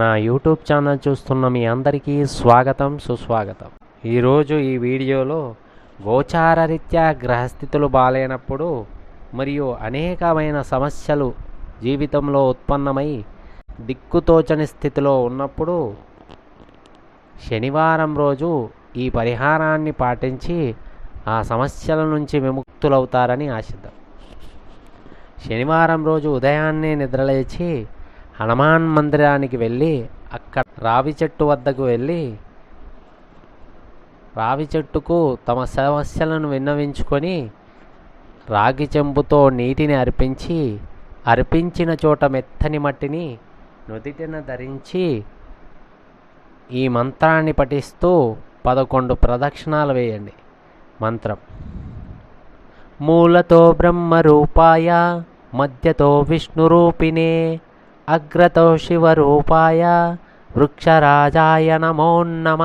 నా YouTube channel చూస్తున్న మీ అందరికీ స్వాగతం సుస్వాగతం. ఈరోజు ఈ వీడియోలో గోచారరీత్యా గ్రహస్థితులు బాలేనప్పుడు మరియు అనేకమైన సమస్యలు జీవితంలో ఉత్పన్నమై దిక్కుతోచని స్థితిలో ఉన్నప్పుడు శనివారం రోజు ఈ పరిహారాన్ని పాటించి ఆ సమస్యల నుంచి విముక్తులవుతారని ఆశిద్దాం. శనివారం రోజు ఉదయాన్నే నిద్రలేచి హనుమాన్ మందిరానికి వెళ్ళి అక్కడ రావి చెట్టు వద్దకు వెళ్ళి రావి చెట్టుకు తమ సమస్యలను విన్నవించుకొని రాగి చెంబుతో నీటిని అర్పించి అర్పించిన చోట మెత్తని మట్టిని నుదిటిన ధరించి ఈ మంత్రాన్ని పఠిస్తూ పదకొండు ప్రదక్షిణాలు వేయండి. మంత్రం. మూలతో బ్రహ్మరూపాయ మధ్యతో విష్ణురూపిణే అగ్రతో శివరూపాయ వృక్షరాజాయ నమో నమ.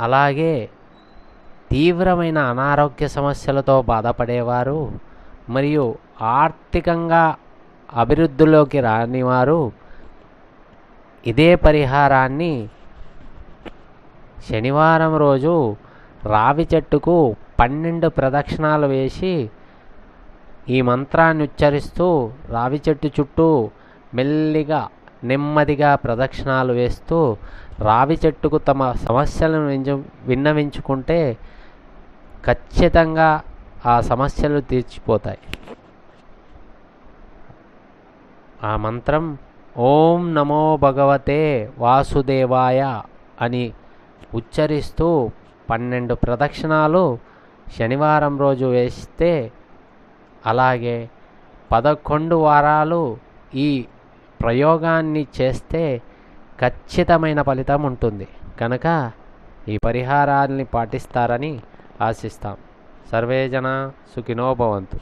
అలాగే తీవ్రమైన అనారోగ్య సమస్యలతో బాధపడేవారు మరియు ఆర్థికంగా అభివృద్ధిలోకి రానివారు ఇదే పరిహారాన్ని శనివారం రోజు రావి చెట్టుకు పన్నెండు ప్రదక్షిణాలు వేసి ఈ మంత్రాన్ని ఉచ్చరిస్తూ రావి చెట్టు చుట్టూ మెల్లిగా నెమ్మదిగా ప్రదక్షిణాలు వేస్తూ రావి చెట్టుకు తమ సమస్యలను విన్నవించుకుంటే ఖచ్చితంగా ఆ సమస్యలు తీర్చిపోతాయి. ఆ మంత్రం ఓం నమో భగవతే వాసుదేవాయ అని ఉచ్చరిస్తూ పన్నెండు ప్రదక్షిణాలు శనివారం రోజు వేస్తే అలాగే పదకొండు వారాలు ఈ ప్రయోగాన్ని చేస్తే ఖచ్చితమైన ఫలితం ఉంటుంది. కనుక ఈ పరిహారాన్ని పాటిస్తారని ఆశిస్తాం. సర్వేజన సుఖినోభవంతు